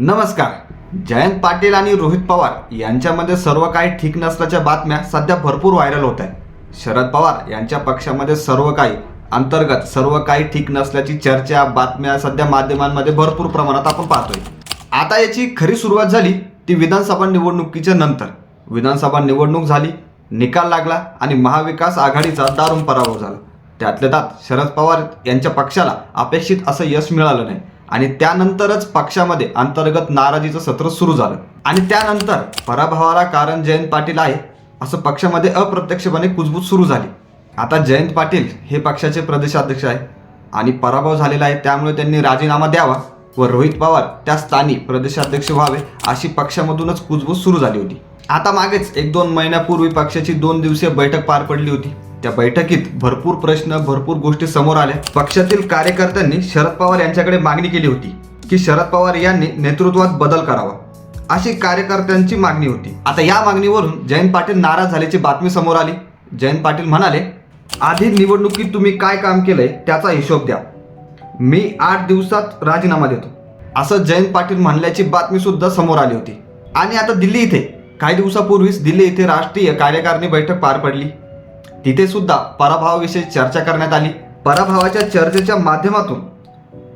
नमस्कार. जयंत पाटील आणि रोहित पवार यांच्यामध्ये सर्व काही ठीक नसल्याच्या बातम्या सध्या भरपूर व्हायरल होत आहेत. शरद पवार यांच्या पक्षामध्ये सर्व काही अंतर्गत सर्व काही ठीक नसल्याची चर्चा बातम्या सध्या माध्यमांमध्ये भरपूर प्रमाणात आपण पाहतोय. आता याची खरी सुरुवात झाली ती विधानसभा निवडणुकीच्या नंतर. विधानसभा निवडणूक झाली निकाल लागला आणि महाविकास आघाडीचा दारुण पराभव झाला. त्यातल्या त्यात शरद पवार यांच्या पक्षाला अपेक्षित असं यश मिळालं नाही. आणि त्यानंतरच पक्षामध्ये अंतर्गत नाराजीचं सत्र सुरू झालं. आणि त्यानंतर पराभवाला कारण जयंत पाटील आहे असं पक्षामध्ये अप्रत्यक्षपणे कुजबूज सुरू झाली. आता जयंत पाटील हे पक्षाचे प्रदेशाध्यक्ष आहे आणि पराभव झालेला आहे त्यामुळे त्यांनी राजीनामा द्यावा व रोहित पवार त्या स्थानी प्रदेशाध्यक्ष व्हावे अशी पक्षामधूनच कुजबूज सुरू झाली होती. आता मागेच एक दोन महिन्यापूर्वी पक्षाची दोन दिवसीय बैठक पार पडली होती. त्या बैठकीत भरपूर प्रश्न भरपूर गोष्टी समोर आल्या. पक्षातील कार्यकर्त्यांनी शरद पवार यांच्याकडे मागणी केली होती की शरद पवार यांनी नेतृत्वात बदल करावा. अशी कार्यकर्त्यांची मागणी होती. आता या मागणीवरून जयंत पाटील नाराज झाल्याची बातमी समोर आली. जयंत पाटील म्हणाले आधी निवडणुकीत तुम्ही काय काम केलंय त्याचा हिशोब द्या. मी आठ दिवसात राजीनामा देतो. असं जयंत पाटील म्हणल्याची बातमी सुद्धा समोर आली होती. आणि आता दिल्ली इथे काही दिवसापूर्वीच दिल्ली इथे राष्ट्रीय कार्यकारिणी बैठक पार पडली. तिथे सुद्धा पराभवाविषयी चर्चा करण्यात आली. पराभवाच्या चर्चेच्या माध्यमातून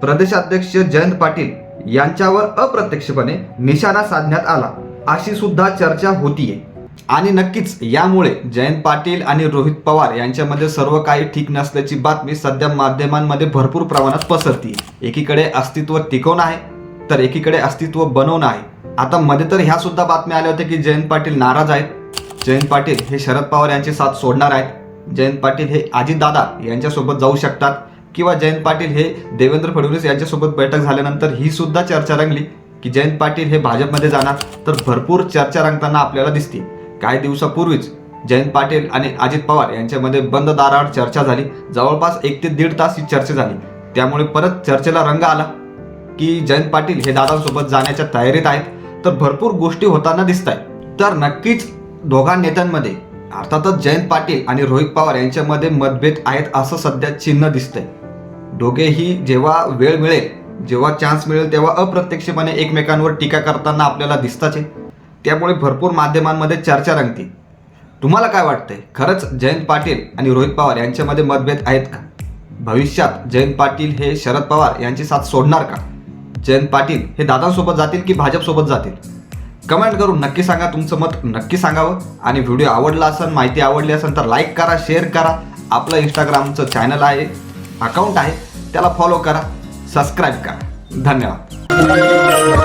प्रदेशाध्यक्ष जयंत पाटील यांच्यावर अप्रत्यक्षपणे निशाणा साधण्यात आला. अशी सुद्धा चर्चा होतीये. आणि नक्कीच यामुळे जयंत पाटील आणि रोहित पवार यांच्यामध्ये सर्व काही ठीक नसल्याची बातमी सध्या माध्यमांमध्ये भरपूर प्रमाणात पसरती एकीकडे अस्तित्व टिकवणं आहे तर एकीकडे अस्तित्व बनवणं आहे. आता मध्ये तर ह्या सुद्धा बातम्या आल्या होत्या की जयंत पाटील नाराज आहेत. जयंत पाटील हे शरद पवार यांची साथ सोडणार आहेत. जयंत पाटील हे अजितदादा यांच्यासोबत जाऊ शकतात किंवा जयंत पाटील हे देवेंद्र फडणवीस यांच्यासोबत बैठक झाल्यानंतर ही सुद्धा चर्चा रंगली की जयंत पाटील हे भाजपमध्ये जाणार तर भरपूर चर्चा रंगताना आपल्याला दिसते काही दिवसापूर्वीच जयंत पाटील आणि अजित पवार यांच्यामध्ये बंद दारावर चर्चा झाली. जवळपास एक ते दीड तास ही चर्चा झाली. त्यामुळे परत चर्चेला रंग आला की जयंत पाटील हे दादांसोबत जाण्याच्या तयारीत आहेत. तर भरपूर गोष्टी होताना दिसत आहेत तर नक्कीच दोघां नेत्यांमध्ये अर्थातच जयंत पाटील आणि रोहित पवार यांच्यामध्ये मतभेद आहेत असं सध्या चिन्ह दिसतंय. दोघेही जेव्हा वेळ मिळेल जेव्हा चान्स मिळेल तेव्हा अप्रत्यक्षपणे एकमेकांवर टीका करताना आपल्याला दिसताच आहे त्यामुळे भरपूर माध्यमांमध्ये चर्चा रंगते. तुम्हाला काय वाटतंय? खरंच जयंत पाटील आणि रोहित पवार यांच्यामध्ये मतभेद आहेत का? भविष्यात जयंत पाटील हे शरद पवार यांची साथ सोडणार का? जयंत पाटील हे दादांसोबत जातील की भाजपसोबत जातील? कमेंट करून नक्की सांगा तुमचं मत नक्की सांगावं. आणि व्हिडिओ आवडला असेल माहिती आवडली असेल तर लाईक करा शेअर करा. आपलं इंस्टाग्रामचं चॅनल आहे अकाउंट आहे त्याला फॉलो करा सबस्क्राईब करा. धन्यवाद.